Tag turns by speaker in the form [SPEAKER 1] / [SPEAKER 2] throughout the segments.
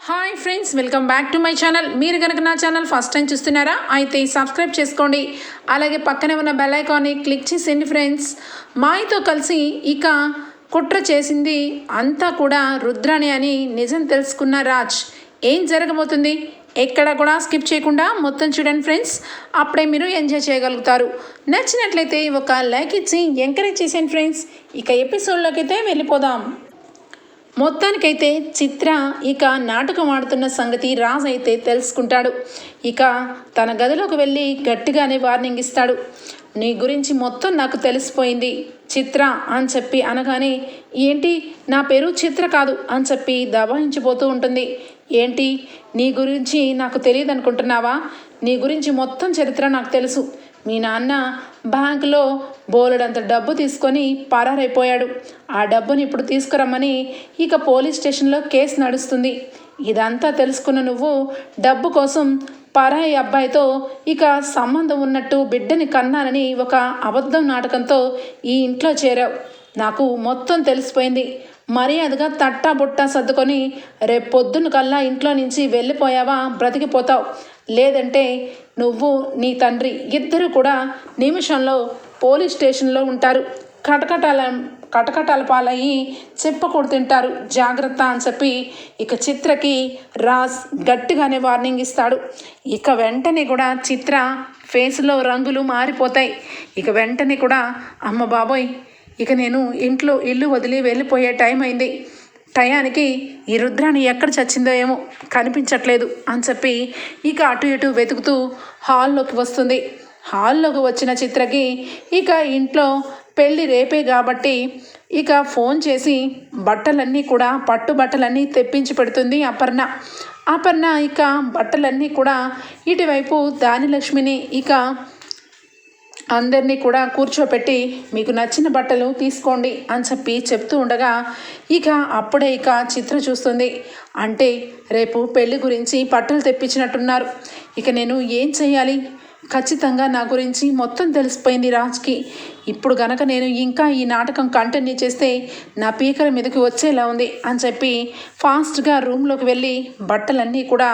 [SPEAKER 1] Hi friends welcome back to my channel మీరు కనుక నా ఛానల్ ఫస్ట్ టైం చూస్తున్నారా అయితే సబ్స్క్రైబ్ చేసుకోండి. అలాగే పక్కనే ఉన్న బెల్ ఐకాన్ని క్లిక్ చేసేయండి ఫ్రెండ్స్ మాయతో కలిసి ఇక కుట్ర చేసింది అంతా కూడా రుద్రాణి అని నిజం తెలుసుకున్న రాజ్. ఏం జరగబోతుంది? ఎక్కడ కూడా స్కిప్ చేయకుండా మొత్తం చూడండి ఫ్రెండ్స్ అప్పుడే మీరు ఎంజాయ్ చేయగలుగుతారు. నచ్చినట్లయితే ఒక లైక్ ఇచ్చి ఎంకరేజ్ చేసేయండి ఫ్రెండ్స్ ఇక ఎపిసోడ్లోకి అయితే వెళ్ళిపోదాం. మొత్తానికైతే చిత్ర ఇక నాటకం ఆడుతున్న సంగతి రాజ్ అయితే తెలుసుకుంటాడు. ఇక తన గదిలోకి వెళ్ళి గట్టిగానే వార్నింగ్ ఇస్తాడు. నీ గురించి మొత్తం నాకు తెలిసిపోయింది చిత్ర అని చెప్పి అనగానే ఏంటి? నా పేరు చిత్ర కాదు అని చెప్పి దబాయించిపోతూ ఉంటుంది. ఏంటి? నీ గురించి నాకు తెలియదు అనుకుంటున్నావా నీ గురించి మొత్తం చరిత్ర నాకు తెలుసు. మీ నాన్న బ్యాంకులో బోలెడంత డబ్బు తీసుకొని పరారైపోయాడు. ఆ డబ్బుని ఇప్పుడు తీసుకురమ్మని ఇక పోలీస్ స్టేషన్లో కేసు నడుస్తుంది. ఇదంతా తెలుసుకున్న నువ్వు డబ్బు కోసం పరాయి అబ్బాయితో ఇక సంబంధం ఉన్నట్టు బిడ్డని కన్నానని ఒక అబద్ధం నాటకంతో ఈ ఇంట్లో చేరావు. నాకు మొత్తం తెలిసిపోయింది. మర్యాదగా తట్టా బుట్టా సర్దుకొని రేపు పొద్దున్న కల్లా ఇంట్లో నుంచి వెళ్ళిపోయావా బ్రతికిపోతావు. లేదంటే నువ్వు నీ తండ్రి ఇద్దరు కూడా నిమిషంలో పోలీస్ స్టేషన్లో ఉంటారు. కటకటాల కటకటాల పాలయ్యి చెప్పకూడదు తింటారు. జాగ్రత్త అని చెప్పి ఇక చిత్రకి రాజ్ గట్టిగానే వార్నింగ్ ఇస్తాడు. ఇక వెంటనే కూడా చిత్ర ఫేస్లో రంగులు మారిపోతాయి. ఇక వెంటనే కూడా అమ్మ బాబోయ్ ఇక నేను ఇంట్లో ఇల్లు వదిలి వెళ్ళిపోయే టైం అయింది. టయానికి ఈ రుద్రాణి ఎక్కడ చచ్చిందో ఏమో కనిపించట్లేదు అని చెప్పి ఇక అటు ఇటు వెతుకుతూ హాల్లోకి వస్తుంది. హాల్లోకి వచ్చిన చిత్రకి ఇక ఇంట్లో పెళ్ళి రేపే కాబట్టి ఇక ఫోన్ చేసి బట్టలన్నీ కూడా పట్టు బట్టలన్నీ తెప్పించి పెడుతుంది అపర్ణ. అపర్ణ ఇక బట్టలన్నీ కూడా ఇటువైపు దానిలక్ష్మిని ఇక అందరినీ కూడా కూర్చోపెట్టి మీకు నచ్చిన బట్టలు తీసుకోండి అని చెప్పి చెప్తూ ఉండగా ఇక అప్పుడే ఇక చిత్ర చూస్తుంది. అంటే రేపు పెళ్ళి గురించి బట్టలు తెప్పించినట్టున్నారు. ఇక నేను ఏం చేయాలి ఖచ్చితంగా నా గురించి మొత్తం తెలిసిపోయింది రాజ్కి. ఇప్పుడు గనక నేను ఇంకా ఈ నాటకం కంటిన్యూ చేస్తే నా పీకల మీదకి వచ్చేలా ఉంది అని చెప్పి ఫాస్ట్గా రూమ్లోకి వెళ్ళి బట్టలన్నీ కూడా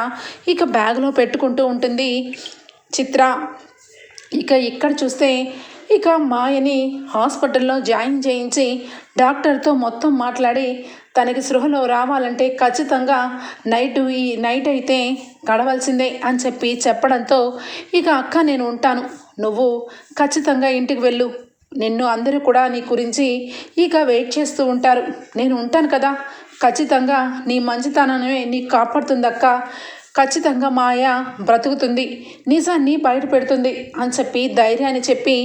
[SPEAKER 1] ఇక బ్యాగ్లో పెట్టుకుంటూ ఉంటుంది. చిత్ర ఇక ఇక్కడ చూస్తే ఇక మాయని హాస్పిటల్లో జాయిన్ చేయించి డాక్టర్తో మొత్తం మాట్లాడి తనకి సృహలో రావాలంటే ఖచ్చితంగా నైట్ ఈ నైట్ అయితే గడవలసిందే అని చెప్పి చెప్పడంతో ఇక అక్క నేను ఉంటాను. నువ్వు ఖచ్చితంగా ఇంటికి వెళ్ళు. నిన్ను అందరూ కూడా నీ గురించి ఇక వెయిట్ చేస్తూ ఉంటారు. నేను ఉంటాను కదా. ఖచ్చితంగా నీ మంచితనమే నీకు కాపాడుతుంది అక్క ఖచ్చితంగా మాయ బ్రతుకుతుంది. నిజాన్ని బయట పెడుతుంది అని చెప్పి ధైర్యాన్ని చెప్పి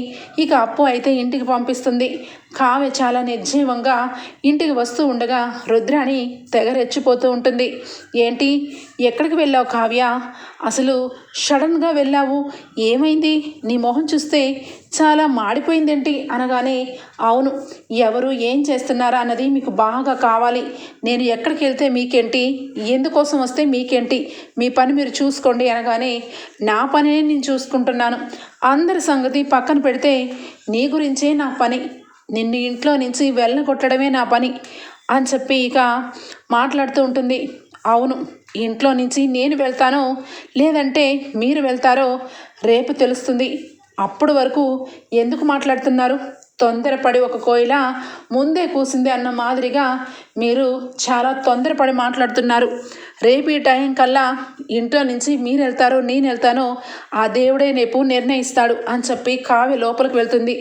[SPEAKER 1] ఇక అప్పు అయితే ఇంటికి పంపిస్తుంది. కావ్య చాలా నిర్జీవంగా ఇంటికి వస్తూ ఉండగా రుద్రాణి తెగ రెచ్చిపోతూ ఉంటుంది. ఏంటి? ఎక్కడికి వెళ్ళావు కావ్య? అసలు సడన్గా వెళ్ళావు? ఏమైంది? నీ మొహం చూస్తే చాలా మాడిపోయిందేంటి? అనగానే అవును ఎవరు ఏం చేస్తున్నారా అన్నది మీకు బాగా కావాలి. నేను ఎక్కడికి వెళ్తే మీకేంటి? ఎందుకోసం వస్తే మీకేంటి? మీ పని మీరు చూసుకోండి అనగానే నా పనే నేను చూసుకుంటున్నాను. అందరి సంగతి పక్కన పెడితే నీ గురించే నా పని. నిన్ను ఇంట్లో నుంచి వెళ్ళగొట్టడమే నా పని అని చెప్పి ఇక మాట్లాడుతూ ఉంటుంది. అవును ఇంట్లో నుంచి నేను వెళ్తానో లేదంటే మీరు వెళ్తారో రేపు తెలుస్తుంది. అప్పుడు వరకు ఎందుకు మాట్లాడుతున్నారు? తొందరపడి ఒక కోయిల ముందే కూసింది అన్న మాదిరిగా మీరు చాలా తొందరపడి మాట్లాడుతున్నారు. రేపు ఈ టైం కల్లా ఇంట్లో నుంచి మీరు వెళ్తారో నేను వెళ్తానో ఆ దేవుడే రేపు నిర్ణయిస్తాడు అని చెప్పి కావ్య లోపలికి వెళ్తుంది.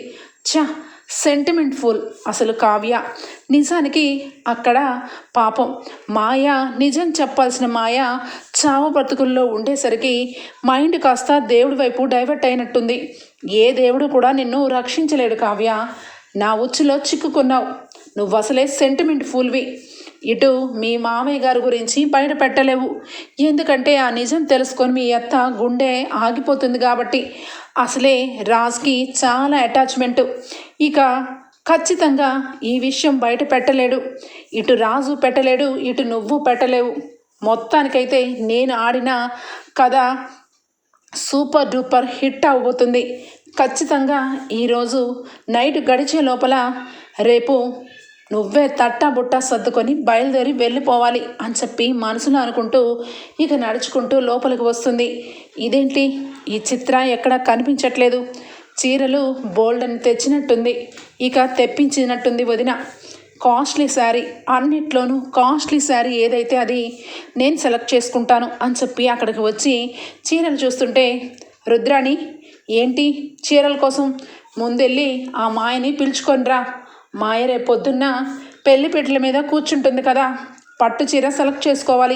[SPEAKER 1] ఛా! సెంటిమెంట్ఫుల్ అసలు కావ్య. నిజానికి అక్కడ పాపం. మాయ నిజం చెప్పాల్సిన మాయ చావ బ్రతుకుల్లో ఉండేసరికి మైండ్ కాస్త దేవుడి వైపు డైవర్ట్ అయినట్టుంది. ఏ దేవుడు కూడా నిన్ను రక్షించలేడు కావ్య. నా ఉచ్చులో చిక్కుకున్నావు. నువ్వు అసలే సెంటిమెంట్ ఫుల్వి ఇటు మీ మామయ్య గారి గురించి బయట పెట్టలేవు. ఎందుకంటే ఆ నిజం తెలుసుకొని మీ అత్త గుండె ఆగిపోతుంది కాబట్టి అసలే రాజ్కి చాలా అటాచ్మెంట్. ఇక ఖచ్చితంగా ఈ విషయం బయట పెట్టలేడు. ఇటు రాజు పెట్టలేడు ఇటు నువ్వు పెట్టలేవు. మొత్తానికైతే నేను ఆడిన కథ సూపర్ డూపర్ హిట్ అవబోతుంది ఖచ్చితంగా ఈరోజు నైట్ గడిచే లోపల రేపు నువ్వే తట్టా బుట్టా సర్దుకొని బయలుదేరి వెళ్ళిపోవాలి అని చెప్పి మనసులో అనుకుంటూ ఇక నడుచుకుంటూ లోపలికి వస్తుంది. ఇదేంటి? ఈ చిత్ర ఎక్కడా కనిపించట్లేదు. చీరలు బోల్డ్ అని తెచ్చినట్టుంది. ఇక తెప్పించినట్టుంది వదిన. కాస్ట్లీ శారీ. అన్నిట్లోనూ కాస్ట్లీ శారీ ఏదైతే అది నేను సెలెక్ట్ చేసుకుంటాను అని చెప్పి అక్కడికి వచ్చి చీరలు చూస్తుంటే రుద్రాణి ఏంటి చీరల కోసం ముందెళ్ళి ఆ మాయని పిలుచుకొనిరా. మాయ రేపు పొద్దున్న పెళ్ళి మీద కూర్చుంటుంది కదా. పట్టు చీర సెలెక్ట్ చేసుకోవాలి.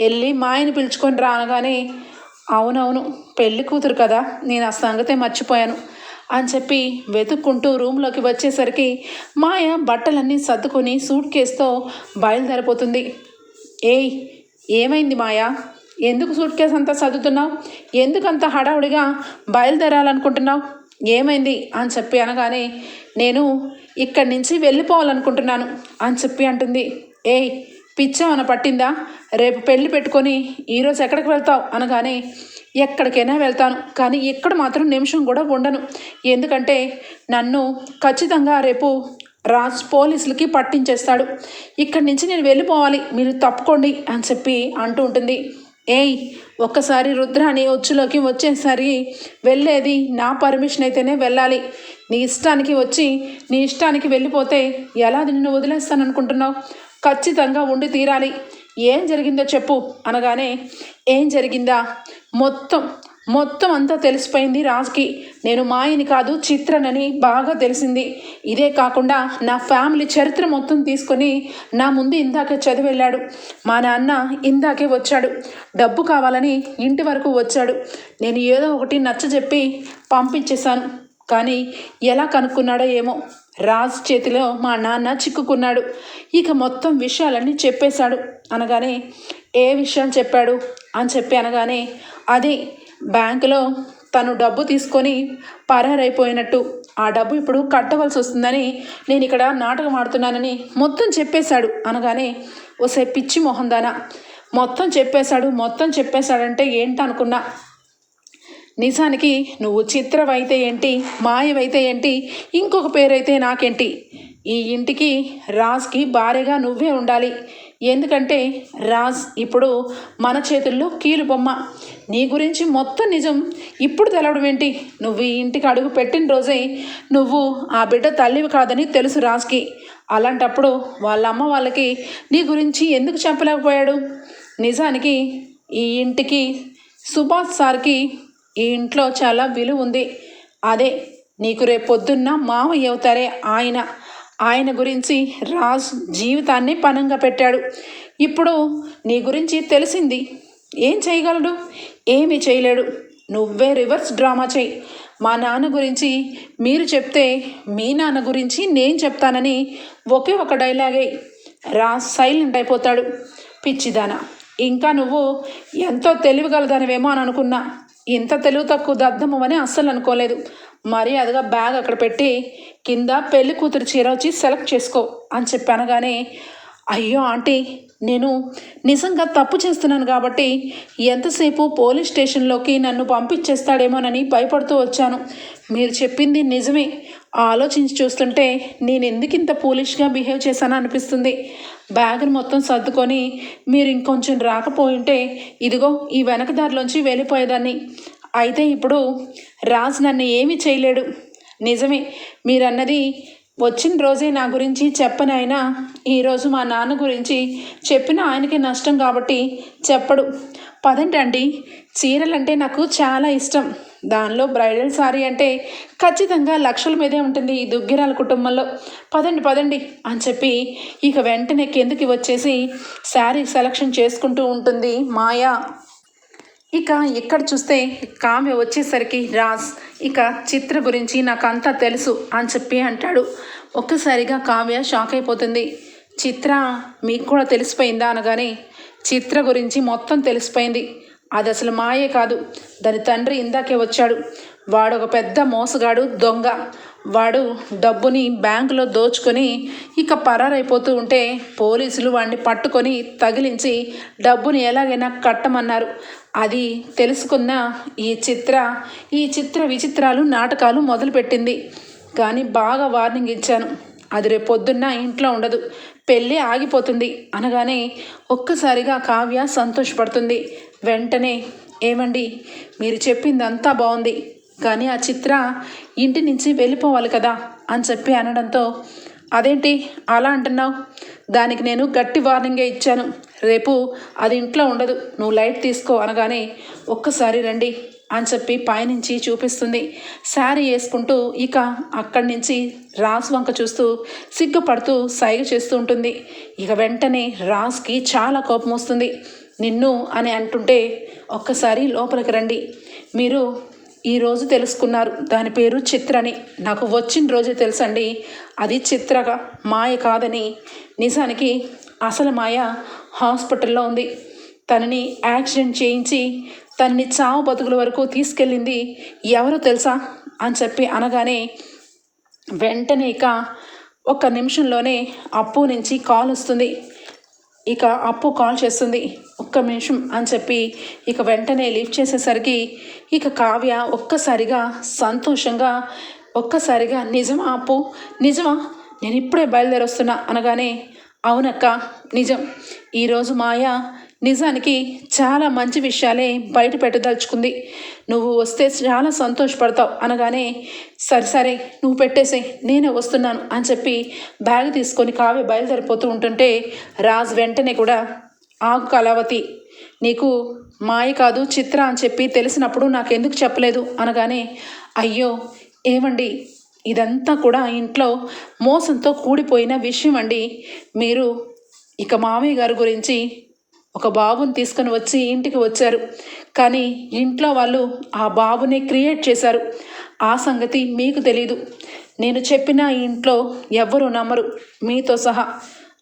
[SPEAKER 1] వెళ్ళి మాయని పిలుచుకొని రా అనగానే అవునవును పెళ్ళి కూతురు కదా. నేను ఆ సంగతే మర్చిపోయాను. అని చెప్పి వెతుక్కుంటూ రూమ్లోకి వచ్చేసరికి మాయ బట్టలన్నీ సర్దుకొని సూట్ కేసుతో బయలుదేరిపోతుంది. ఏయ్ ఏమైంది మాయా? ఎందుకు సూట్ కేసు అంతా సర్దుతున్నావు? ఎందుకంత హడావుడిగా బయలుదేరాలనుకుంటున్నావు? ఏమైంది? అని చెప్పి అనగానే నేను ఇక్కడి నుంచి వెళ్ళిపోవాలనుకుంటున్నాను అని చెప్పి అంటుంది. ఏయ్ పిచ్చామన పట్టిందా? రేపు పెళ్ళి పెట్టుకొని ఈరోజు ఎక్కడికి వెళ్తావు? అనగానే ఎక్కడికైనా వెళ్తాను కానీ ఇక్కడ మాత్రం నిమిషం కూడా ఉండను. ఎందుకంటే నన్ను ఖచ్చితంగా రేపు రాజ్ పోలీసులకి పట్టించేస్తాడు. ఇక్కడి నుంచి నేను వెళ్ళిపోవాలి మీరు తప్పుకోండి అని చెప్పి అంటూ ఉంటుంది. ఏయ్ ఒక్కసారి రుద్రాని వచ్చులోకి వచ్చేసరి వెళ్ళేది నా పర్మిషన్ అయితేనే వెళ్ళాలి. నీ ఇష్టానికి వచ్చి నీ ఇష్టానికి వెళ్ళిపోతే ఎలా నిన్ను వదిలేస్తాను అనుకుంటున్నావు ఖచ్చితంగా ఉండి తీరాలి. ఏం జరిగిందో చెప్పు అనగానే ఏం జరిగిందా? మొత్తం మొత్తం అంతా తెలిసిపోయింది రాజ్కి. నేను మాయని కాదు చిత్రనని బాగా తెలిసింది. ఇదే కాకుండా నా ఫ్యామిలీ చరిత్ర మొత్తం తీసుకొని నా ముందు ఇందాకే చదివి వెళ్ళాడు. మా నాన్న ఇందాకే వచ్చాడు. డబ్బు కావాలని ఇంటి వరకు వచ్చాడు. నేను ఏదో ఒకటి నచ్చ చెప్పి పంపించేశాను. కానీ ఎలా కనుక్కున్నాడో ఏమో. రాజ్ చేతిలో మా నాన్న చిక్కుకున్నాడు. ఇక మొత్తం విషయాలన్నీ చెప్పేశాడు. అనగానే ఏ విషయం చెప్పాడు? అని చెప్పి అనగానే అది బ్యాంకులో తను డబ్బు తీసుకొని పరారైపోయినట్టు. ఆ డబ్బు ఇప్పుడు కట్టవలసి వస్తుందని నేను ఇక్కడ నాటకం ఆడుతున్నానని మొత్తం చెప్పేశాడు అనగానే ఓసే పిచ్చి మొహందానా మొత్తం చెప్పేశాడు మొత్తం చెప్పేశాడంటే ఏంటనుకున్నా? నిజానికి నువ్వు చిత్రవైతే ఏంటి మాయవైతే ఏంటి ఇంకొక పేరైతే నాకేంటి? ఈ ఇంటికి రాజ్కి భార్యగా నువ్వే ఉండాలి. ఎందుకంటే రాజ్ ఇప్పుడు మన చేతుల్లో కీలు బొమ్మ. నీ గురించి మొత్తం నిజం ఇప్పుడు తెలవడం ఏంటి? నువ్వు ఈ ఇంటికి అడుగు పెట్టిన రోజే నువ్వు ఆ బిడ్డ తల్లివి కాదని తెలుసు రాజ్కి. అలాంటప్పుడు వాళ్ళ అమ్మ వాళ్ళకి నీ గురించి ఎందుకు చెప్పలేకపోయాడు? నిజానికి ఈ ఇంటికి సుభాష్ సార్కి ఈ ఇంట్లో చాలా విలువ ఉంది. అదే నీకు రేపు పొద్దున్న మావయ్య అవుతారే ఆయన. ఆయన గురించి రాజ్ జీవితాన్ని పనంగా పెట్టాడు. ఇప్పుడు నీ గురించి తెలిసింది. ఏం చేయగలడు? ఏమీ చేయలేడు. నువ్వే రివర్స్ డ్రామా చేయి. మా నాన్న గురించి మీరు చెప్తే మీ నాన్న గురించి నేను చెప్తానని ఒకే ఒక డైలాగే. రాజ్ సైలెంట్ అయిపోతాడు. పిచ్చిదాన ఇంకా నువ్వు ఎంతో తెలివిగలదానివేమో అని అనుకున్నా. ఇంత తెలివి తక్కువ దద్దమని అస్సలు అనుకోలేదు. మర్యాదగా బ్యాగ్ అక్కడ పెట్టి కింద పెళ్ళి కూతురు చీర వచ్చి సెలెక్ట్ చేసుకో అని చెప్పి అనగానే అయ్యో ఆంటీ నేను నిజంగా తప్పు చేస్తున్నాను కాబట్టి ఎంతసేపు పోలీస్ స్టేషన్లోకి నన్ను పంపించేస్తాడేమోనని భయపడుతూ వచ్చాను. మీరు చెప్పింది నిజమే. ఆలోచించి చూస్తుంటే నేను ఎందుకు ఇంత పోలిష్గా బిహేవ్ చేశానో అనిపిస్తుంది. బ్యాగ్ను మొత్తం సర్దుకొని మీరు ఇంకొంచెం రాకపోయింటే ఇదిగో ఈ వెనక దారిలోంచి వెళ్ళిపోయేదాన్ని. అయితే ఇప్పుడు రాజు నన్ను ఏమీ చేయలేడు. నిజమే మీరన్నది వచ్చిన రోజే నా గురించి చెప్పని ఆయన ఈరోజు మా నాన్న గురించి చెప్పిన ఆయనకి నష్టం కాబట్టి చెప్పడు. పదంటండి చీరలంటే నాకు చాలా ఇష్టం. దానిలో బ్రైడల్ సారీ అంటే ఖచ్చితంగా లక్షల మీదే ఉంటుంది ఈ దుగ్గిరాల కుటుంబంలో. పదండి పదండి అని చెప్పి ఇక వెంటనే కిందకి వచ్చేసి శారీ సెలక్షన్ చేసుకుంటూ ఉంటుంది మాయా. ఇక ఇక్కడ చూస్తే కావ్య వచ్చేసరికి రాజ్. ఇక చిత్ర గురించి నాకు అంతా తెలుసు అని చెప్పి అంటాడు. ఒక్కసారిగా కావ్య షాక్ అయిపోతుంది. చిత్ర మీకు కూడా తెలిసిపోయిందా అనగానే చిత్ర గురించి మొత్తం తెలిసిపోయింది. అది అసలు మాయే కాదు. దాని తండ్రి ఇందాకే వచ్చాడు. వాడు ఒక పెద్ద మోసగాడు దొంగ. వాడు డబ్బుని బ్యాంకులో దోచుకొని ఇక పరారైపోతూ ఉంటే పోలీసులు వాడిని పట్టుకొని తగిలించి డబ్బుని ఎలాగైనా కట్టమన్నారు. అది తెలుసుకున్న ఈ చిత్ర ఈ చిత్ర విచిత్రాలు నాటకాలు మొదలుపెట్టింది. కానీ బాగా వార్నింగ్ ఇచ్చాను. అది రేపొద్దున్న ఇంట్లో ఉండదు. పెళ్ళి ఆగిపోతుంది. అనగానే ఒక్కసారిగా కావ్య సంతోషపడుతుంది. వెంటనే ఏమండి మీరు చెప్పింది అంతా బాగుంది కానీ ఆ చిత్ర ఇంటి నుంచి వెళ్ళిపోవాలి కదా అని చెప్పి అనడంతో అదేంటి అలా అంటున్నావు? దానికి నేను గట్టి వార్నింగే ఇచ్చాను. రేపు అది ఇంట్లో ఉండదు. నువ్వు లైట్ తీసుకో అనగానే ఒక్కసారి రండి అని చెప్పి పైనుంచి చూపిస్తుంది. శారీ వేసుకుంటూ ఇక అక్కడి నుంచి రాజు వంక చూస్తూ సిగ్గుపడుతూ సైగ చేస్తూ ఉంటుంది. ఇక వెంటనే రాజ్కి చాలా కోపం వస్తుంది. నిన్ను అని అంటుంటే ఒక్కసారి లోపలికి రండి. మీరు ఈరోజు తెలుసుకున్నారు. దాని పేరు చిత్రని. నాకు వచ్చిన రోజే తెలుసండి. అది చిత్రగా మాయ కాదని. నిజానికి అసలు మాయ హాస్పిటల్లో ఉంది. తనని యాక్సిడెంట్ చేయించి తనని చావు బతుకుల వరకు తీసుకెళ్ళింది ఎవరో తెలుసా? అని చెప్పి అనగానే వెంటనే ఇక ఒక నిమిషంలోనే అప్పు నుంచి కాల్ వస్తుంది. ఇక అప్పు కాల్ చేస్తుంది. ఒక్క నిమిషం అని చెప్పి ఇక వెంటనే లిఫ్ట్ చేసేసరికి ఇక కావ్య ఒక్కసారిగా సంతోషంగా ఒక్కసారిగా నిజమా అప్పు? నిజమా? నేను ఇప్పుడే బయలుదేరొస్తున్నా అనగానే అవునక్క నిజం. ఈరోజు మాయ నిజానికి చాలా మంచి విషయాలే బయట పెట్టదలుచుకుంది. నువ్వు వస్తే చాలా సంతోషపడతావు అనగానే సరే సరే నువ్వు పెట్టేసే నేనే వస్తున్నాను అని చెప్పి బ్యాగ్ తీసుకొని కావ్య బయలుదేరిపోతూ ఉంటుంటే రాజ్ వెంటనే కూడా ఆగు కళావతి నీకు మాయ కాదు చిత్ర అని చెప్పి తెలిసినప్పుడు నాకెందుకు చెప్పలేదు? అనగానే అయ్యో ఏమండి ఇదంతా కూడా ఇంట్లో మోసంతో కూడిపోయిన విషయం అండి. మీరు ఇక మామయ్య గారి గురించి ఒక బాబుని తీసుకొని వచ్చి ఇంటికి వచ్చారు. కానీ ఇంట్లో వాళ్ళు ఆ బాబుని క్రియేట్ చేశారు. ఆ సంగతి మీకు తెలీదు. నేను చెప్పిన ఇంట్లో ఎవ్వరూ నమ్మరు. మీతో సహా.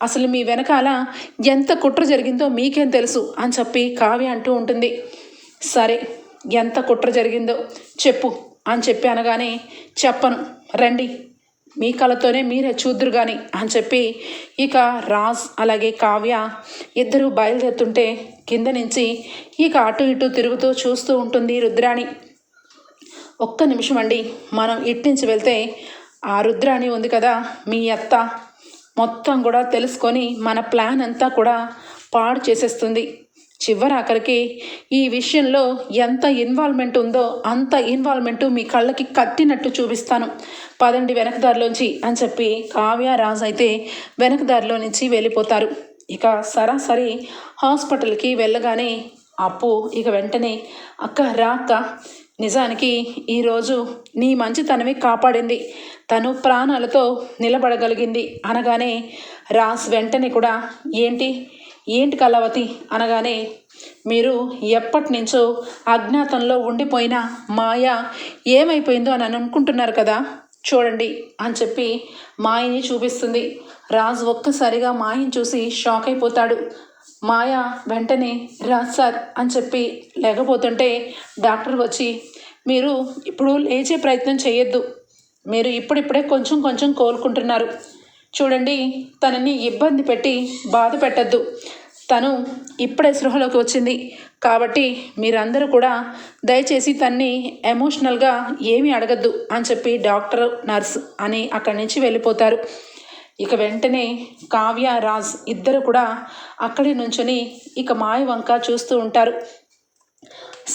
[SPEAKER 1] అసలు మీ వెనకాల ఎంత కుట్ర జరిగిందో మీకేం తెలుసు అని చెప్పి కావ్య అంటూ ఉంటుంది. సరే ఎంత కుట్ర జరిగిందో చెప్పు అని చెప్పి అనగానే చెప్పను. రండి. మీ కళతోనే మీరే చూద్దరు కానీ అని చెప్పి ఇక రాజ్ అలాగే కావ్య ఇద్దరు బయలుదేరుతుంటే కింద నుంచి ఇక అటు ఇటు తిరుగుతూ చూస్తూ ఉంటుంది రుద్రాణి. ఒక్క నిమిషం అండి మనం ఇట్టించి వెళ్తే ఆ రుద్రాణి ఉంది కదా మీ అత్త. మొత్తం కూడా తెలుసుకొని మన ప్లాన్ అంతా కూడా పాడు చేసేస్తుంది. చివరి ఆఖరికి ఈ విషయంలో ఎంత ఇన్వాల్వ్మెంట్ ఉందో అంత ఇన్వాల్వ్మెంట్ మీ కళ్ళకి కట్టినట్టు చూపిస్తాను. పదండి వెనకదారిలోంచి అని చెప్పి కావ్య రాజు అయితే వెనకదారిలో నుంచి వెళ్ళిపోతారు. ఇక సరాసరి హాస్పిటల్కి వెళ్ళగానే అప్పు ఇక వెంటనే అక్క రా అక్క నిజానికి ఈరోజు నీ మంచితనమే కాపాడింది. తను ప్రాణాలతో నిలబడగలిగింది. అనగానే రాస్ వెంటనే కూడా ఏంటి? ఏంటి కళావతి? అనగానే మీరు ఎప్పటి నుంచో అజ్ఞాతంలో ఉండిపోయిన మాయ ఏమైపోయిందో అని అనుకుంటున్నారు కదా? చూడండి అని చెప్పి మాయని చూపిస్తుంది. రాజు ఒక్కసారిగా మాయని చూసి షాక్ అయిపోతాడు. మాయ వెంటనే రాజ్ సార్ అని చెప్పి లేకపోతుంటే డాక్టర్ వచ్చి మీరు ఇప్పుడు లేచే ప్రయత్నం చేయొద్దు. మీరు ఇప్పుడిప్పుడే కొంచెం కొంచెం కోలుకుంటున్నారు. చూడండి తనని ఇబ్బంది పెట్టి బాధ పెట్టద్దు. తను ఇప్పుడే సృహలోకి వచ్చింది. కాబట్టి మీరందరూ కూడా దయచేసి తన్ని ఎమోషనల్గా ఏమీ అడగద్దు అని చెప్పి డాక్టర్ నర్స్ అని అక్కడి నుంచి వెళ్ళిపోతారు. ఇక వెంటనే కావ్య రాజ్ ఇద్దరు కూడా అక్కడి నుంచొని ఇక మాయ వంక చూస్తూ ఉంటారు.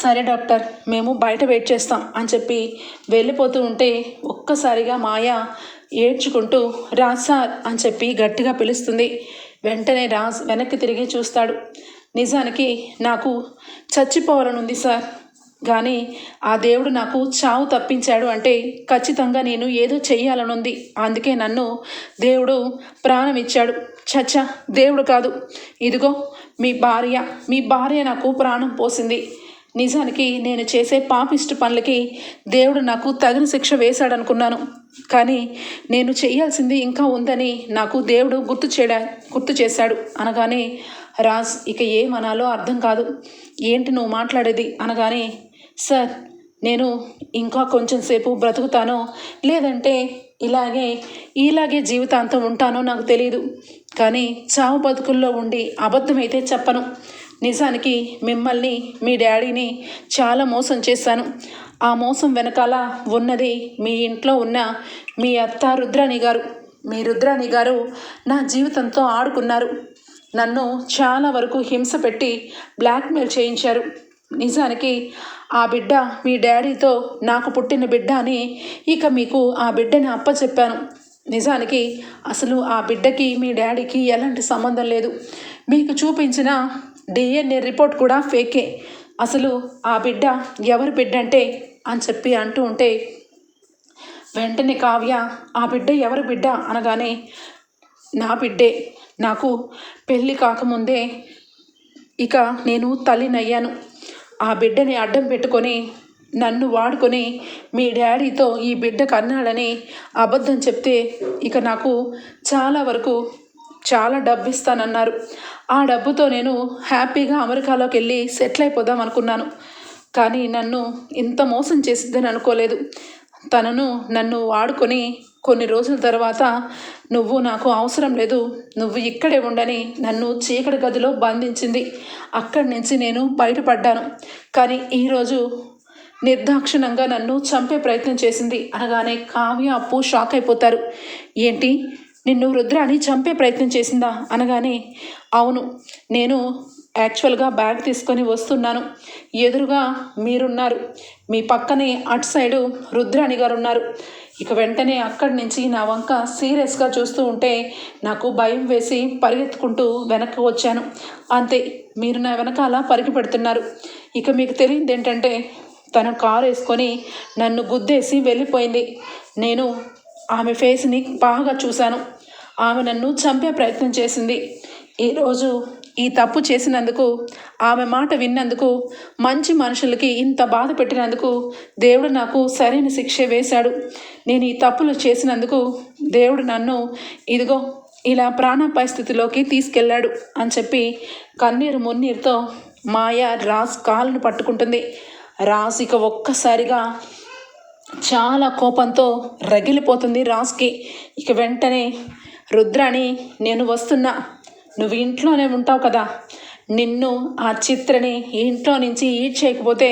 [SPEAKER 1] సరే డాక్టర్ మేము బయట వెయిట్ చేస్తాం అని చెప్పి వెళ్ళిపోతూ ఉంటే ఒక్కసారిగా మాయ ఏడ్చుకుంటూ రాజ్ సార్ అని చెప్పి గట్టిగా పిలుస్తుంది. వెంటనే రాజ్ వెనక్కి తిరిగి చూస్తాడు. నిజానికి నాకు చచ్చిపోవాలనుంది సార్. కానీ ఆ దేవుడు నాకు చావు తప్పించాడు అంటే ఖచ్చితంగా నేను ఏదో చెయ్యాలనుంది. అందుకే నన్ను దేవుడు ప్రాణం ఇచ్చాడు చచ్చా దేవుడు కాదు. ఇదిగో మీ భార్య మీ భార్య నాకు ప్రాణం పోసింది. నిజానికి నేను చేసే పాపిష్ట పనులకి దేవుడు నాకు తగిన శిక్ష వేశాడనుకున్నాను. కానీ నేను చేయాల్సింది ఇంకా ఉందని నాకు దేవుడు గుర్తు చేయడా గుర్తు చేశాడు. అనగానే రాజ్ ఇక ఏమనాలో అర్థం కాదు. ఏంటి నువ్వు మాట్లాడేది? అనగానే సార్ నేను ఇంకా కొంచెం సేపు బ్రతుకుతానో లేదంటే ఇలాగే ఇలాగే జీవితాంతం ఉంటానో నాకు తెలియదు కానీ చావు బతుకుల్లో ఉండి అబద్ధమైతే చెప్పను. నిజానికి మిమ్మల్ని మీ డాడీని చాలా మోసం చేశాను. ఆ మోసం వెనకాల ఉన్నది మీ ఇంట్లో ఉన్న మీ అత్త రుద్రాణి గారు. మీ రుద్రాణి గారు నా జీవితంతో ఆడుకున్నారు. నన్ను చాలా వరకు హింస పెట్టి బ్లాక్మెయిల్ చేయించారు. నిజానికి ఆ బిడ్డ మీ డాడీతో నాకు పుట్టిన బిడ్డ అని ఇక మీకు ఆ బిడ్డని అప్పచెప్పాను. నిజానికి అసలు ఆ బిడ్డకి మీ డాడీకి ఎలాంటి సంబంధం లేదు. మీకు చూపించిన డిఎన్ఏ రిపోర్ట్ కూడా ఫేకే. అసలు ఆ బిడ్డ ఎవరి బిడ్డ అంటే అని చెప్పి అంటూ ఉంటే వెంటనే కావ్య ఆ బిడ్డ ఎవరి బిడ్డ? అనగానే నా బిడ్డే. నాకు పెళ్ళి కాకముందే ఇక నేను తల్లినయ్యాను. ఆ బిడ్డని అడ్డం పెట్టుకొని నన్ను వాడుకొని మీ డాడీతో ఈ బిడ్డ కన్నాడని అబద్ధం చెప్తే ఇక నాకు చాలా వరకు చాలా డబ్బు ఇస్తానన్నారు ఆ డబ్బుతో నేను హ్యాపీగా అమెరికాలోకి వెళ్ళి సెటిల్ అయిపోదాం అనుకున్నాను. కానీ నన్ను ఇంత మోసం చేసిద్దని అనుకోలేదు. తనను నన్ను వాడుకొని కొన్ని రోజుల తర్వాత నువ్వు నాకు అవసరం లేదు. నువ్వు ఇక్కడే ఉండని నన్ను చీకటి గదిలో బంధించింది. అక్కడి నుంచి నేను బయటపడ్డాను. కానీ ఈరోజు నిర్దాక్షిణంగా నన్ను చంపే ప్రయత్నం చేసింది. అనగానే కావ్య అప్పు షాక్ అయిపోతారు. ఏంటి? నిన్ను రుద్రాని చంపే ప్రయత్నం చేసిందా? అనగానే అవును నేను యాక్చువల్గా బ్యాగ్ తీసుకొని వస్తున్నాను. ఎదురుగా మీరున్నారు. మీ పక్కనే అటు సైడు రుద్రాణి గారు ఉన్నారు ఇక వెంటనే అక్కడి నుంచి నా వంక సీరియస్గా చూస్తూ ఉంటే నాకు భయం వేసి పరిగెత్తుకుంటూ వెనక్కి వచ్చాను. అంతే మీరు నా వెనకాల పరిగి పెడుతున్నారు ఇక మీకు తెలియదు ఏంటంటే తన కారు వేసుకొని నన్ను గుద్దేసి వెళ్ళిపోయింది. నేను ఆమె ఫేస్ని బాగా చూశాను. ఆమె నన్ను చంపే ప్రయత్నం చేసింది. ఈరోజు ఈ తప్పు చేసినందుకు ఆమె మాట విన్నందుకు మంచి మనుషులకి ఇంత బాధ పెట్టినందుకు దేవుడు నాకు సరైన శిక్ష వేశాడు. నేను ఈ తప్పులు చేసినందుకు దేవుడు నన్ను ఇదిగో ఇలా ప్రాణాపాయ స్థితిలోకి తీసుకెళ్ళాడు అని చెప్పి కన్నీరు మున్నీరుతో మాయ రాజ్ కాలును పట్టుకుంటుంది. రాజ్ ఇక ఒక్కసారిగా చాలా కోపంతో రగిలిపోతుంది రాజ్కి ఇక వెంటనే రుద్రాణి నేను వస్తున్నా. నువ్వు ఇంట్లోనే ఉంటావు కదా. నిన్ను ఆ చిత్రని ఇంట్లో నుంచి ఈడ్ చేయకపోతే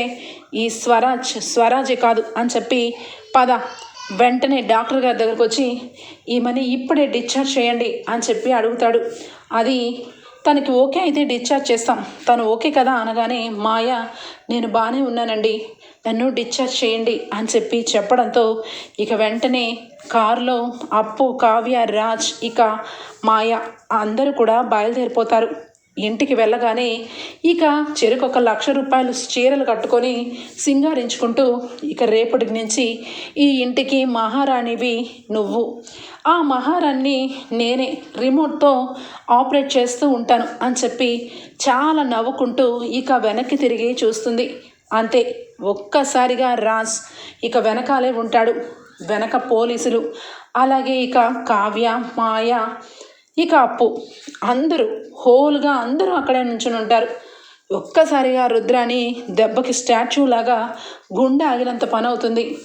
[SPEAKER 1] ఈ స్వరాజ్ స్వరాజే కాదు అని చెప్పి పద వెంటనే డాక్టర్ గారి దగ్గరకు వచ్చి ఈమెని ఇప్పుడే డిశ్చార్జ్ చేయండి అని చెప్పి అడుగుతాడు. అది తనకి ఓకే అయితే డిశ్చార్జ్ చేస్తాం. తను ఓకే కదా అనగానే మాయ నేను బాగానే ఉన్నానండి. నన్ను డిశ్చార్జ్ చేయండి అని చెప్పి చెప్పడంతో ఇక వెంటనే కారులో అప్పు కావ్య రాజ్ ఇక మాయ అందరూ కూడా బయలుదేరిపోతారు. ఇంటికి వెళ్ళగానే ఇక చెరుకు ఒక లక్ష రూపాయలు చీరలు కట్టుకొని సింగారించుకుంటూ ఇక రేపటి నుంచి ఈ ఇంటికి మహారాణివి నువ్వు. ఆ మహారాణి నేనే రిమోట్తో ఆపరేట్ చేస్తూ ఉంటాను అని చెప్పి చాలా నవ్వుకుంటూ ఇక వెనక్కి తిరిగి చూస్తుంది. అంతే ఒక్కసారిగా రాజ్ ఇక వెనకాలే ఉంటాడు. వెనక పోలీసులు అలాగే ఇక కావ్య మాయ ఇక అప్పు. అందరూ హోల్గా అందరూ అక్కడే నుంచుని ఉంటారు. ఒక్కసారిగా రుద్రాని దెబ్బకి స్టాచ్యూ లాగా గుండె ఆగినంత పని అవుతుంది.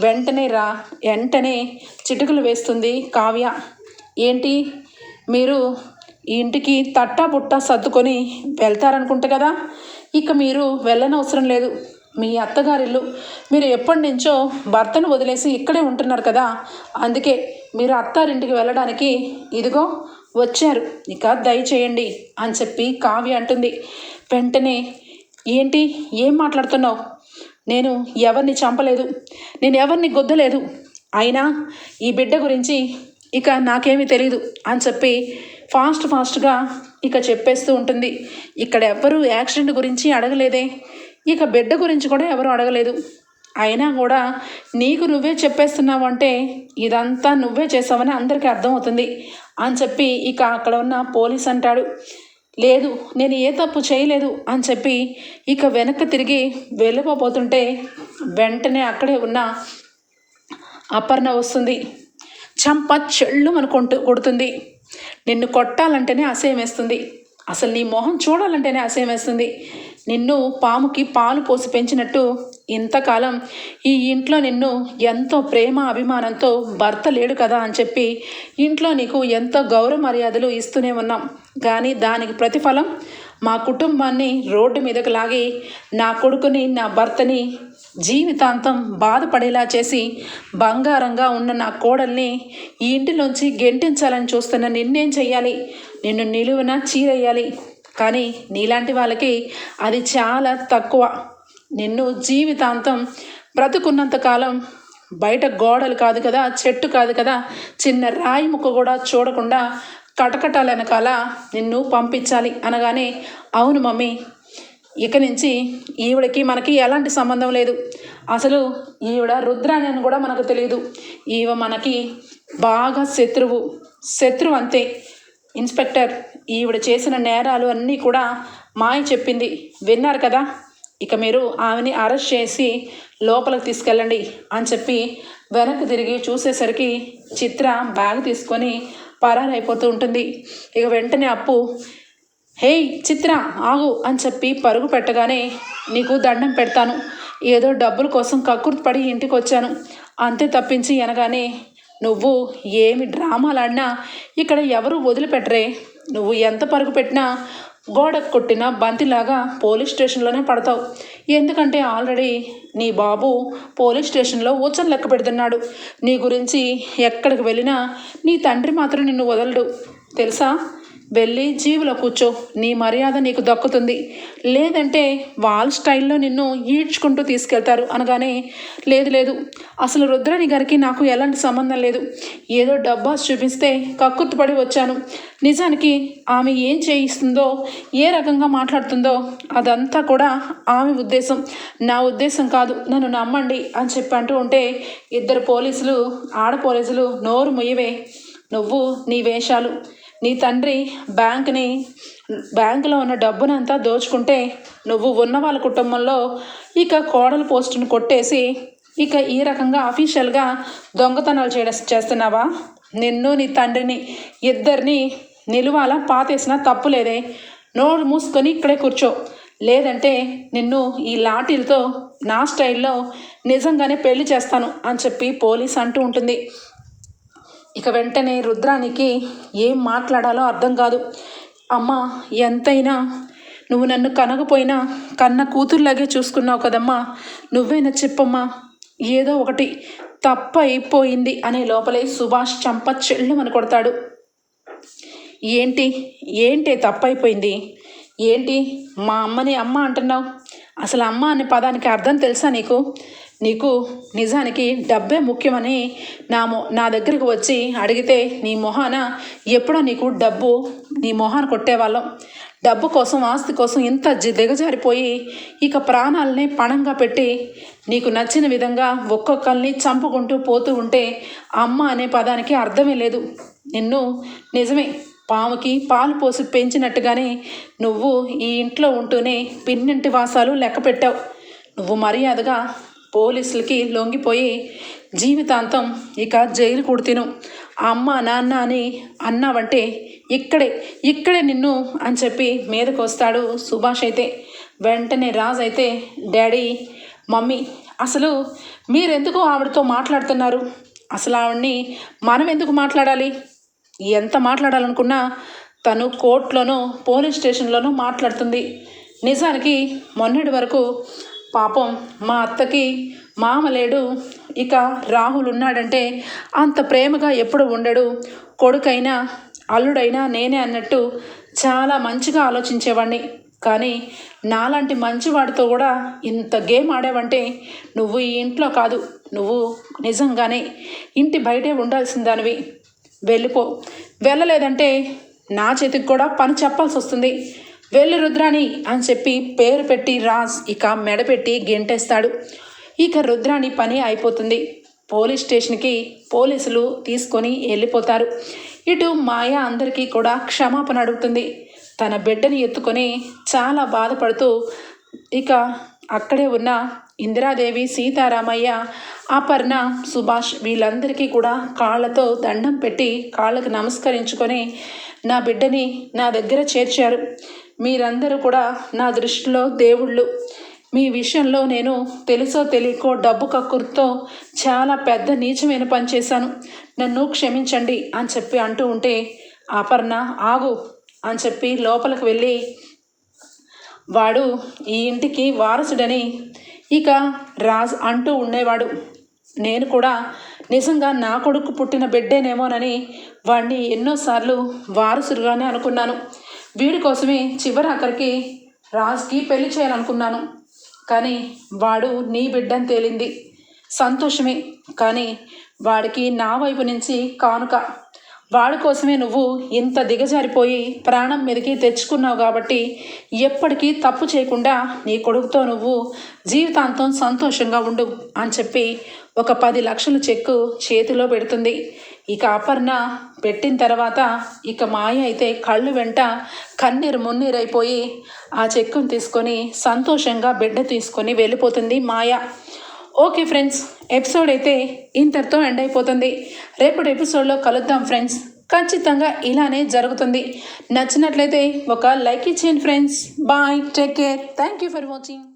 [SPEAKER 1] వెంటనే రా వెంటనే చిటుకులు వేస్తుంది కావ్య. ఏంటి? మీరు ఇంటికి తట్టా పుట్టా సర్దుకొని వెళ్తారనుకుంటే కదా? ఇక మీరు వెళ్ళనవసరం లేదు. మీ అత్తగారిల్లు మీరు ఎప్పటి నుంచో భర్తను వదిలేసి ఇక్కడే ఉంటున్నారు కదా. అందుకే మీరు అత్తారింటికి వెళ్ళడానికి ఇదిగో వచ్చారు. ఇక దయచేయండి అని చెప్పి కావ్య అంటుంది. వెంటనే ఏంటి? ఏం మాట్లాడుతున్నావు? నేను ఎవరిని చంపలేదు. నేను ఎవరిని గుద్దలేదు. అయినా ఈ బిడ్డ గురించి ఇక నాకేమీ తెలీదు అని చెప్పి ఫాస్ట్ ఫాస్ట్గా ఇక చెప్పేస్తూ ఉంటుంది ఇక్కడ ఎవ్వరూ యాక్సిడెంట్ గురించి అడగలేదే. ఇక బిడ్డ గురించి కూడా ఎవరు అడగలేదు. అయినా కూడా నీకు నువ్వే చెప్పేస్తున్నావు అంటే ఇదంతా నువ్వే చేసావని అందరికీ అర్థమవుతుంది అని చెప్పి ఇక అక్కడ ఉన్న పోలీస్ అంటాడు. లేదు నేను ఏ తప్పు చేయలేదు అని చెప్పి ఇక వెనక్కి తిరిగి వెళ్ళిపోతుంటే వెంటనే అక్కడే ఉన్న అపర్ణ వస్తుంది. చంప చెళ్ళు అనుకుంటూ కొడుతుంది. నిన్ను కొట్టాలంటేనే అసహ్యం వేస్తుంది. అసలు నీ మొహం చూడాలంటేనే అసహ్యం వేస్తుంది. నిన్ను పాముకి పాలు పోసి పెంచినట్టు ఇంతకాలం ఈ ఇంట్లో నిన్ను ఎంతో ప్రేమ అభిమానంతో భర్త లేడు కదా అని చెప్పి ఇంట్లో నీకు ఎంతో గౌరవ మర్యాదలు ఇస్తూనే ఉన్నాం. కానీ దానికి ప్రతిఫలం మా కుటుంబాన్ని రోడ్డు మీదకు లాగి నా కొడుకుని నా భర్తని జీవితాంతం బాధపడేలా చేసి బంగారంగా ఉన్న నా కోడల్ని ఈ ఇంటిలోంచి గెంటించాలని చూస్తున్న నిన్నేం చెయ్యాలి? నిన్ను నిలువున చీరేయాలి. కానీ నీలాంటి వాళ్ళకి అది చాలా తక్కువ. నిన్ను జీవితాంతం బ్రతుకున్నంత కాలం బయట గోడలు కాదు కదా చెట్టు కాదు కదా చిన్న రాయి ముక్క కూడా చూడకుండా కటకటాల వెనకాల నిన్ను పంపించాలి అనగానే అవును మమ్మీ ఇక నుంచి ఈవిడకి మనకి ఎలాంటి సంబంధం లేదు. అసలు ఈవిడ రుద్రాణి అని కూడా మనకు తెలియదు ఈవ మనకి బాగా శత్రువు. శత్రువు అంతే. ఇన్స్పెక్టర్ ఈవిడ చేసిన నేరాలు అన్నీ కూడా మాయ చెప్పింది. విన్నారు కదా? ఇక మీరు ఆమెని అరెస్ట్ చేసి లోపలికి తీసుకెళ్ళండి అని చెప్పి వెనక్కి తిరిగి చూసేసరికి చిత్ర బ్యాగ్ తీసుకొని పరారైపోతూ ఉంటుంది. ఇక వెంటనే అప్పు హేయ్ చిత్ర ఆగు అని చెప్పి పరుగు పెట్టగానే నీకు దండం పెడతాను. ఏదో డబ్బుల కోసం కక్కుర్తిపడి ఇంటికి వచ్చాను అంతే తప్పించి అనగానే నువ్వు ఏమి డ్రామాలాడినా ఇక్కడ ఎవరు వదిలిపెట్టరే? నువ్వు ఎంత పరుగు పెట్టినా గోడకు కొట్టిన బంతిలాగా పోలీస్ స్టేషన్లోనే పడతావు. ఎందుకంటే ఆల్రెడీ నీ బాబు పోలీస్ స్టేషన్లో ఊచలు లెక్క పెడుతున్నాడు. నీ గురించి ఎక్కడికి వెళ్ళినా నీ తండ్రి మాత్రం నిన్ను వదలడు. తెలుసా? వెళ్ళి జీవులో కూర్చో. నీ మర్యాద నీకు దక్కుతుంది. లేదంటే వాళ్ళ స్టైల్లో నిన్ను ఈడ్చుకుంటూ తీసుకెళ్తారు అనగానే లేదు లేదు. అసలు రుద్రని గారికి నాకు ఎలాంటి సంబంధం లేదు. ఏదో డబ్బాస్ చూపిస్తే కక్కుర్తిపడి వచ్చాను. నిజానికి ఆమె ఏం చేయిస్తుందో ఏ రకంగా మాట్లాడుతుందో అదంతా కూడా ఆమె ఉద్దేశం. నా ఉద్దేశం కాదు. నన్ను నమ్మండి అని చెప్పి అంటూ ఉంటే ఇద్దరు పోలీసులు ఆడ పోలీసులు నోరు ముయ్యవే. నువ్వు నీ వేషాలు. నీ తండ్రి బ్యాంక్ని బ్యాంకులో ఉన్న డబ్బునంతా దోచుకుంటే నువ్వు ఉన్న వాళ్ళ కుటుంబంలో ఇక కోడల పోస్టును కొట్టేసి ఇక ఈ రకంగా అఫీషియల్గా దొంగతనాలు చేయ చేస్తున్నావా? నిన్ను నీ తండ్రిని ఇద్దరిని నిలువాల పాతేసినా తప్పు లేదే. నోరు మూసుకొని ఇక్కడే కూర్చో. లేదంటే నిన్ను ఈ లాఠీలతో నా స్టైల్లో నిజంగానే పెళ్ళి చేస్తాను అని చెప్పి పోలీస్ అంటూ ఉంటుంది. ఇక వెంటనే రుద్రానికి ఏం మాట్లాడాలో అర్థం కాదు. అమ్మ ఎంతైనా నువ్వు నన్ను కనకపోయినా కన్న కూతుర్లాగే చూసుకున్నావు కదమ్మా. నువ్వైనా చెప్పమ్మా? ఏదో ఒకటి తప్ప అయిపోయింది అనే లోపలే సుభాష్ చంప చెల్లుమని కొడతాడు ఏంటి? ఏంటి తప్పైపోయింది? ఏంటి? మా అమ్మని అమ్మ అంటున్నావు. అసలు అమ్మ అనే పదానికి అర్థం తెలుసా నీకు? నీకు నిజానికి డబ్బే ముఖ్యమని నా మొ నా దగ్గరికి వచ్చి అడిగితే నీ మొహాన ఎప్పుడో నీకు డబ్బు నీ మొహాన కొట్టేవాళ్ళం. డబ్బు కోసం ఆస్తి కోసం ఇంత దిగజారిపోయి ఇక ప్రాణాలనే పణంగా పెట్టి నీకు నచ్చిన విధంగా ఒక్కొక్కరిని చంపుకుంటూ పోతూ ఉంటే అమ్మ అనే పదానికి అర్థమే లేదు. నిన్ను నిజమే పాముకి పాలు పోసి పెంచినట్టుగానే నువ్వు ఈ ఇంట్లో ఉంటూనే పిన్నింటి వాసాలు లెక్క పెట్టావు. నువ్వు మర్యాదగా పోలీసులకి లొంగిపోయి జీవితాంతం ఇక జైలు కుడితిను. అమ్మ నాన్న అని అన్నావంటే ఇక్కడే ఇక్కడే నిన్ను అని చెప్పి మీదకు వస్తాడు సుభాష్ అయితే. వెంటనే రాజ్ అయితే డాడీ మమ్మీ అసలు మీరెందుకు ఆవిడతో మాట్లాడుతున్నారు? అసలు ఆవిడ్ని మనం ఎందుకు మాట్లాడాలి? ఎంత మాట్లాడాలనుకున్నా తను కోర్టులోనూ పోలీస్ స్టేషన్లోనూ మాట్లాడుతుంది. నిజానికి మొన్నటి వరకు పాపం మా అత్తకి మామ లేడు. ఇక రాహుల్ ఉన్నాడంటే అంత ప్రేమగా ఎప్పుడు ఉండడు. కొడుకైనా అల్లుడైనా నేనే అన్నట్టు చాలా మంచిగా ఆలోచించేవాడిని కానీ నాలాంటి మంచివాడితో కూడా ఇంత గేమ్ ఆడావంటే నువ్వు ఈ ఇంట్లో కాదు. నువ్వు నిజంగానే ఇంటి బయటే ఉండాల్సిన దానివి వెళ్ళిపో. వెళ్ళలేదంటే నా చేతికి కూడా పని చెప్పాల్సి వస్తుంది వెళ్ళి రుద్రాణి అని చెప్పి పేరు పెట్టి రాజ్ ఇక మెడపెట్టి గెంటేస్తాడు. ఇక రుద్రాణి పని అయిపోతుంది. పోలీస్ స్టేషన్కి పోలీసులు తీసుకొని వెళ్ళిపోతారు. ఇటు మాయ అందరికీ కూడా క్షమాపణ అడుగుతుంది. తన బిడ్డని ఎత్తుకొని చాలా బాధపడుతూ ఇక అక్కడే ఉన్న ఇందిరాదేవి సీతారామయ్య అపర్ణ సుభాష్ వీళ్ళందరికీ కూడా కాళ్ళతో దండం పెట్టి కాళ్ళకు నమస్కరించుకొని నా బిడ్డని నా దగ్గర చేర్చారు. మీరందరూ కూడా నా దృష్టిలో దేవుళ్ళు. మీ విషయంలో నేను తెలుసో తెలియకో డబ్బు కక్కుర్తో చాలా పెద్ద నీచమైన పని చేశాను. నన్ను క్షమించండి అని చెప్పి అంటూ ఉంటే అపర్ణ ఆగు అని చెప్పి లోపలికి వెళ్ళి వాడు ఈ ఇంటికి వారసుడని ఇక రాజ్ అంటూ ఉండేవాడు. నేను కూడా నిజంగా నా కొడుకు పుట్టిన బిడ్డేనేమోనని వాడిని ఎన్నోసార్లు వారసుడుగానే అనుకున్నాను. వీడి కోసమే చివరి ఆఖరికి రాజ్కి పెళ్ళి చేయాలనుకున్నాను. కానీ వాడు నీ బిడ్డని తేలింది. సంతోషమే. కానీ వాడికి నా వైపు నుంచి కానుక. వాడి కోసమే నువ్వు ఇంత దిగజారిపోయి ప్రాణం మీదకి తెచ్చుకున్నావు కాబట్టి ఎప్పటికీ తప్పు చేయకుండా నీ కొడుకుతో నువ్వు జీవితాంతం సంతోషంగా ఉండు అని చెప్పి ఒక పది లక్షల చెక్కు చేతిలో పెడుతుంది. ఇక అపర్ణ పెట్టిన తర్వాత ఇక మాయ అయితే కళ్ళు వెంట కన్నీరు మున్నీరైపోయి ఆ చెక్కును తీసుకొని సంతోషంగా బిడ్డ తీసుకొని వెళ్ళిపోతుంది మాయ. ఓకే ఫ్రెండ్స్ ఎపిసోడ్ అయితే ఇంతటితో ఎండ్ అయిపోతుంది. రేపటి ఎపిసోడ్లో కలుద్దాం ఫ్రెండ్స్. ఖచ్చితంగా ఇలానే జరుగుతుంది. నచ్చినట్లయితే ఒక లైక్ ఇచ్చేయండి friends. Bye take care. Thank you for watching.